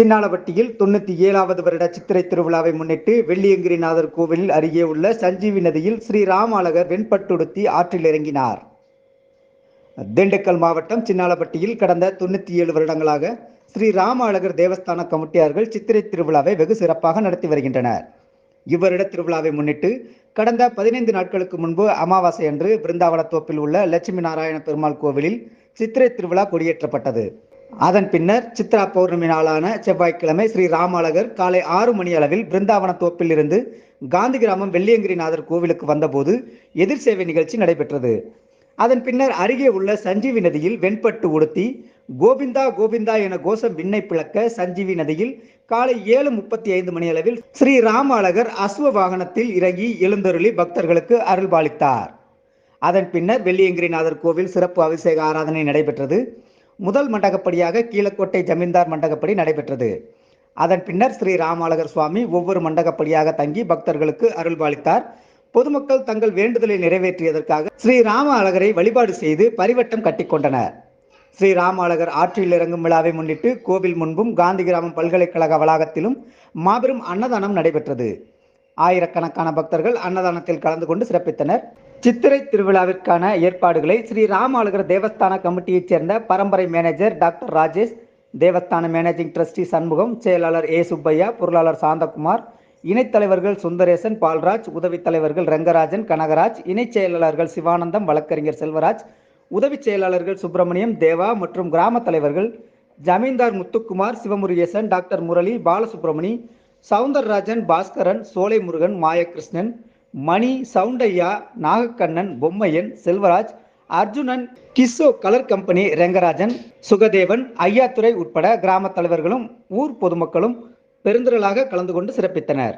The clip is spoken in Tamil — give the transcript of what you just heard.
சின்னாலப்பட்டியில் தொண்ணூற்றி ஏழாவது வருட சித்திரை திருவிழாவை முன்னிட்டு வெள்ளியங்கிரிநாதர் கோவில் அருகே உள்ள சஞ்சீவி நதியில் ஸ்ரீ ராமாலகர் வெண்பட்டுடுத்தி ஆற்றில் இறங்கினார். திண்டுக்கல் மாவட்டம் சின்னாலப்பட்டியில் கடந்த தொண்ணூற்றி ஏழு வருடங்களாக ஸ்ரீ ராம தேவஸ்தான கமிட்டியார்கள் சித்திரை திருவிழாவை வெகு சிறப்பாக நடத்தி வருகின்றனர். இவ்வருட திருவிழாவை முன்னிட்டு கடந்த பதினைந்து நாட்களுக்கு முன்பு அமாவாசை அன்று பிருந்தாவன தோப்பில் உள்ள லட்சுமி நாராயண பெருமாள் கோவிலில் சித்திரை திருவிழா கொடியேற்றப்பட்டது. அதன் பின்னர் சித்ரா பௌர்ணமி நாளான செவ்வாய்க்கிழமை ஸ்ரீ ராமழகர் காலை ஆறு மணி அளவில் பிருந்தாவன தோப்பில் இருந்து காந்தி கிராமம் வெள்ளியங்கிரிநாதர் கோவிலுக்கு வந்தபோது எதிர் சேவை நிகழ்ச்சி நடைபெற்றது. அதன் பின்னர் அருகே உள்ள சஞ்சீவி நதியில் வெண்பட்டு உடுத்தி கோவிந்தா கோவிந்தா என கோஷம் விண்ணை பிளக்க சஞ்சீவி நதியில் காலை ஏழு முப்பத்தி ஐந்து மணி அளவில் ஸ்ரீ ராமழகர் அஸ்வ வாகனத்தில் இறங்கி எழுந்தருளி பக்தர்களுக்கு அருள்பாலித்தார். அதன் பின்னர் வெள்ளியங்கிரிநாதர் கோவில் சிறப்பு அபிஷேக ஆராதனை நடைபெற்றது. முதல் மண்டகப்படியாக கீழக்கோட்டை ஜமீன்தார் மண்டகப்படி நடைபெற்றது. அதன் பின்னர் ஸ்ரீ ராமாலகர் சுவாமி ஒவ்வொரு மண்டகப்படியாக தங்கி பக்தர்களுக்கு அருள்பாலித்தார். பொதுமக்கள் தங்கள் வேண்டுதலை நிறைவேற்றியதற்காக ஸ்ரீ ராம அழகரை வழிபாடு செய்து பரிவட்டம் கட்டிக்கொண்டனர் ஸ்ரீ ராம அழகர் ஆற்றில் இறங்கும் விழாவை முன்னிட்டு கோவில் முன்பும் காந்தி கிராமம் பல்கலைக்கழக வளாகத்திலும் மாபெரும் அன்னதானம் நடைபெற்றது. ஆயிரக்கணக்கான பக்தர்கள் அன்னதானத்தில் கலந்து கொண்டு சிறப்பித்தனர். சித்திரை திருவிழாவிற்கான ஏற்பாடுகளை ஸ்ரீ ராமாளுகர் தேவஸ்தான கமிட்டியைச் சேர்ந்த பரம்பரை மேனேஜர் டாக்டர் ராஜேஷ் தேவஸ்தான மேனேஜிங் ட்ரஸ்டி சண்முகம் செயலாளர் ஏ சுப்பையா பொருளாளர் சாந்தகுமார் இணைத் தலைவர்கள் சுந்தரேசன் பால்ராஜ் உதவித் தலைவர்கள் ரங்கராஜன் கனகராஜ் இணைச் செயலாளர்கள் சிவானந்தம் வழக்கறிஞர் செல்வராஜ் உதவி செயலாளர்கள் சுப்பிரமணியம் தேவா மற்றும் கிராம தலைவர்கள் ஜமீன்தார் Muthukumar Sivamurugesan doctor Murali Balasubramani Soundararajan Baskaran Solai Murugan Mayakrishnan Mani Soundaiya Nagakannan Bommaiyan Selvaraj Arjunan Kisso colour company Rengarajan Sugadevan Ayyathurai உட்பட கிராம தலைவர்களும் ஊர் பொதுமக்களும் பெருந்திரளாக கலந்து கொண்டு சிறப்பித்தனர்.